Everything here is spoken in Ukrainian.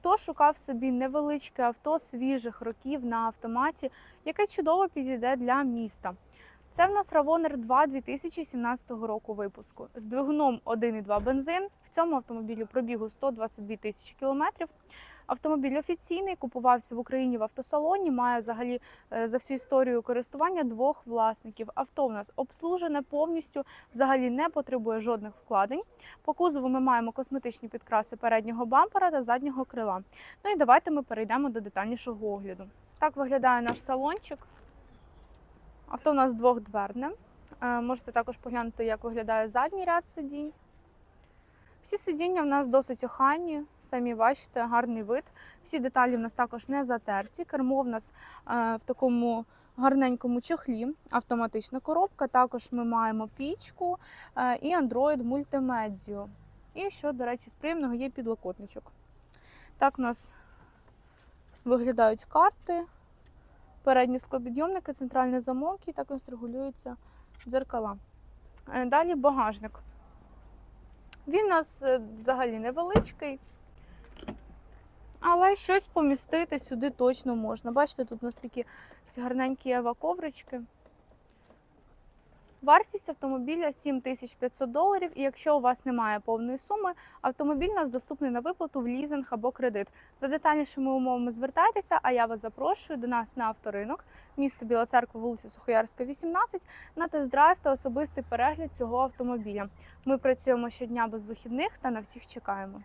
Хто шукав собі невеличке авто свіжих років на автоматі, яке чудово підійде для міста? Це в нас Равонер 2 2017 року випуску з двигуном 1,2 бензин. В цьому автомобілі пробігу 122 тисячі кілометрів. Автомобіль офіційний, купувався в Україні в автосалоні. Має взагалі е, за всю історію користування двох власників. Авто в нас обслужене повністю, взагалі не потребує жодних вкладень. По кузову ми маємо косметичні підкраси переднього бампера та заднього крила. Ну і давайте ми перейдемо до детальнішого огляду. Так виглядає наш салончик. Авто у нас двохдверне. Е, Можете також поглянути, як виглядає задній ряд сидінь. Всі сидіння в нас досить охайні, самі бачите, гарний вид. Всі деталі в нас також не затерті. Кермо в нас е, в такому гарненькому чохлі, автоматична коробка. Також ми маємо пічку е, і Android мультимедіо. І що, до речі, з приємного є підлокотничок. Так у нас виглядають карти, передні склопідйомники, центральний замок і також регулюються дзеркала. Е, Далі багажник. Він у нас е, взагалі невеличкий, але щось помістити сюди точно можна. Бачите, тут у нас такі всі гарненькі ева-коврички. Вартість автомобіля 7500 доларів, і якщо у вас немає повної суми, автомобіль у нас доступний на виплату в лізинг або кредит. За детальнішими умовами звертайтеся, а я вас запрошую до нас на авторинок, місто Біла Церква, вулиця Сухоярська, 18, на тест-драйв та особистий перегляд цього автомобіля. Ми працюємо щодня без вихідних та на всіх чекаємо.